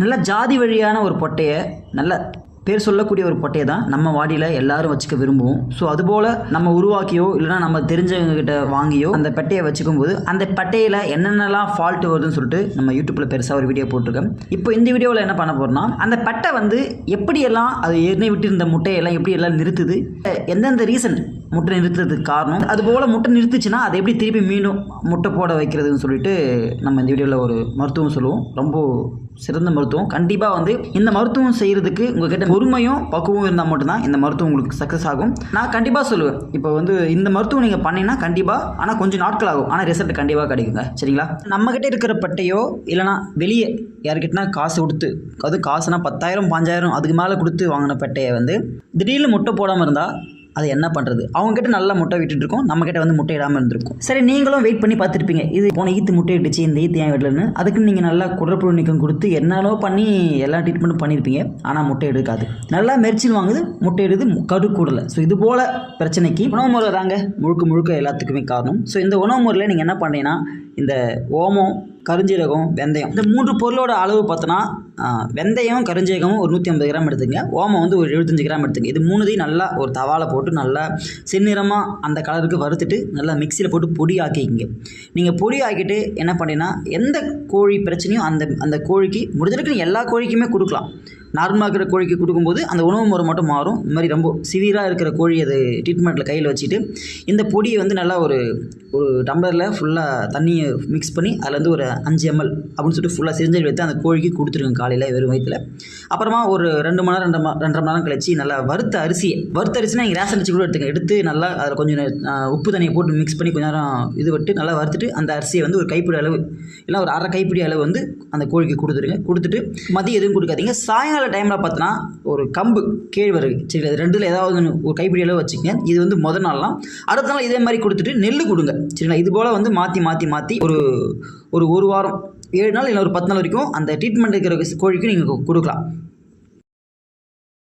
நல்ல ஜாதி வழியான ஒரு பொட்டையை நல்ல பேர் சொல்லக்கூடிய ஒரு பொட்டையை தான் நம்ம வாடியில் எல்லாரும் வச்சுக்க விரும்புவோம். ஸோ அதுபோல் நம்ம உருவாக்கியோ இல்லைனா நம்ம தெரிஞ்சவங்க கிட்ட வாங்கியோ அந்த பெட்டையை வச்சுக்கும் போது அந்த பட்டையில் என்னென்னலாம் ஃபால்ட் வருதுன்னு சொல்லிட்டு நம்ம யூடியூப்பில் பெருசாக ஒரு வீடியோ போட்டிருக்கேன். இப்போ இந்த வீடியோவில் என்ன பண்ண போகிறோம்னா அந்த பட்டை வந்து எப்படியெல்லாம் அது ஏற்கனவே விட்டிருந்த முட்டையெல்லாம் எப்படி எல்லாம் நிறுத்துது எந்தெந்த ரீசன் முட்டை நிறுத்துறதுக்கு காரணம் அதுபோல் முட்டை நிறுத்துச்சுன்னா அதை எப்படி திருப்பி மீண்டும் முட்டை போட வைக்கிறதுன்னு சொல்லிட்டு நம்ம இந்த வீடியோவில் ஒரு மருத்துவம் சொல்லுவோம். ரொம்ப சிறந்த மருத்துவம். கண்டிப்பாக வந்து இந்த மருத்துவம் செய்கிறதுக்கு உங்ககிட்ட பொறுமையும் பக்குவம் இருந்தால் மட்டும்தான் இந்த மருத்துவம் உங்களுக்கு சக்ஸஸ் ஆகும். நான் கண்டிப்பாக சொல்லுவேன். இப்போ வந்து இந்த மருத்துவம் நீங்கள் பண்ணினா கண்டிப்பாக ஆனால் கொஞ்சம் நாட்கள் ஆகும். ஆனால் ரிசல்ட் கண்டிப்பாக கிடைக்குங்க. சரிங்களா? நம்மக்கிட்ட இருக்கிற பட்டையோ இல்லைனா வெளியே யாருக்கிட்டனா காசு கொடுத்து அது காசுனா பத்தாயிரம் பாஞ்சாயிரம் அதுக்கு மேலே கொடுத்து வாங்கின பட்டையை வந்து திடீர்னு முட்டை போடாமல் இருந்தால் அது என்ன பண்ணுறது அவங்ககிட்ட நல்லா முட்டை விட்டுட்டுருக்கோம் நம்மக்கிட்ட வந்து முட்டை இடாமல் இருந்திருக்கும். சரி நீங்களும் வெயிட் பண்ணி பார்த்துருப்பீங்க. இது போன ஈத்து முட்டை இட்டுச்சு இந்த ஈத்து ஏன் விடலன்னு? அதுக்கு நீங்கள் நல்லா குடற்புழு நீக்கம் கொடுத்து என்னாலோ பண்ணி எல்லா ட்ரீட்மெண்ட்டும் பண்ணியிருப்பீங்க ஆனால் முட்டை எடுக்காது. நல்லா மெரிச்சில் வாங்குது. முட்டை எடுது கடு கூடலை. ஸோ இது போல் பிரச்சனைக்கு உணவு முறை தாங்க. முழுக்க முழுக்க எல்லாத்துக்குமே காரணம். ஸோ இந்த உணவு முறையில் நீங்கள் என்ன பண்ணீங்கன்னா இந்த ஓமம் கருஞ்சீரகம் வெந்தயம். இந்த மூன்று பொருளோட அளவு பார்த்தோன்னா வெந்தயம் கருஞ்சீரகமும் ஒரு நூற்றி ஐம்பது கிராம் எடுத்துங்க. ஓமம் வந்து ஒரு எழுபத்தஞ்சு கிராம் எடுத்துங்க. இது மூணுதையும் நல்லா ஒரு தவாவில் போட்டு நல்லா செந்நிறமாக அந்த கலருக்கு வறுத்துட்டு நல்லா மிக்சியில் போட்டு பொடி ஆக்கிக்கிங்க. நீங்கள் பொடி ஆக்கிட்டு என்ன பண்ணீங்கன்னா எந்த கோழி பிரச்சனையும் அந்த அந்த கோழிக்கு முடிஞ்சளவுக்கு எல்லா கோழிக்குமே கொடுக்கலாம். நார்மலாக இருக்கிற கோழிக்கு கொடுக்கும்போது அந்த உணவு முறை மட்டும் மாறும். இந்த மாதிரி ரொம்ப சிவியராக இருக்கிற கோழி அது ட்ரீட்மெண்ட்டில் கையில் வச்சுட்டு இந்த பொடியை வந்து நல்லா ஒரு ஒரு டம்ளரில் ஃபுல்லாக தண்ணியை மிக்ஸ் பண்ணி அதில் வந்து ஒரு அஞ்சு எம்எல் அப்படின்னு சொல்லிட்டு ஃபுல்லாக சிரிஞ்சல் வைத்து அந்த கோழிக்கு கொடுத்துருங்க காலையில் வெறும் வயிற்றில் அப்புறமா ஒரு ரெண்டு மணி நேரம் ரெண்டு ரெண்டரை மணி நேரம் கழிச்சு நல்லா வறுத்த அரிசியை வறுத்த அரிசினா நீங்கள் ரேஷன் அரிசி கூட எடுத்துங்க. எடுத்து நல்லா அதில் கொஞ்சம் உப்பு தண்ணியை போட்டு மிக்ஸ் பண்ணி கொஞ்ச நேரம் இது விட்டு நல்லா வறுத்துட்டு அந்த அரிசியை வந்து ஒரு கைப்பிடி அளவு இல்லை ஒரு அரை கைப்பிடி அளவு வந்து அந்த கோழிக்கு கொடுத்துருங்க. கொடுத்துட்டு மதியம் எதுவும் கொடுக்காதீங்க. சாயங்கால டைமில் பார்த்தோன்னா ஒரு கம்பு கேழ்வரகு சரி அது ரெண்டில் ஏதாவது ஒன்று ஒரு கைப்பிடி அளவு வச்சுக்கங்க. இது வந்து முதல் நாள்லாம். அடுத்த நாள் இதே மாதிரி கொடுத்துட்டு நெல் கொடுங்க. சரிங்களா? இது போல் வந்து மாற்றி மாற்றி மாற்றி ஒரு ஒரு ஒரு வாரம் ஏழு நாள் இல்லை ஒரு பத்து நாள் வரைக்கும் அந்த ட்ரீட்மெண்ட் இருக்கிற கோழிக்கு நீங்கள் கொடுக்கலாம்.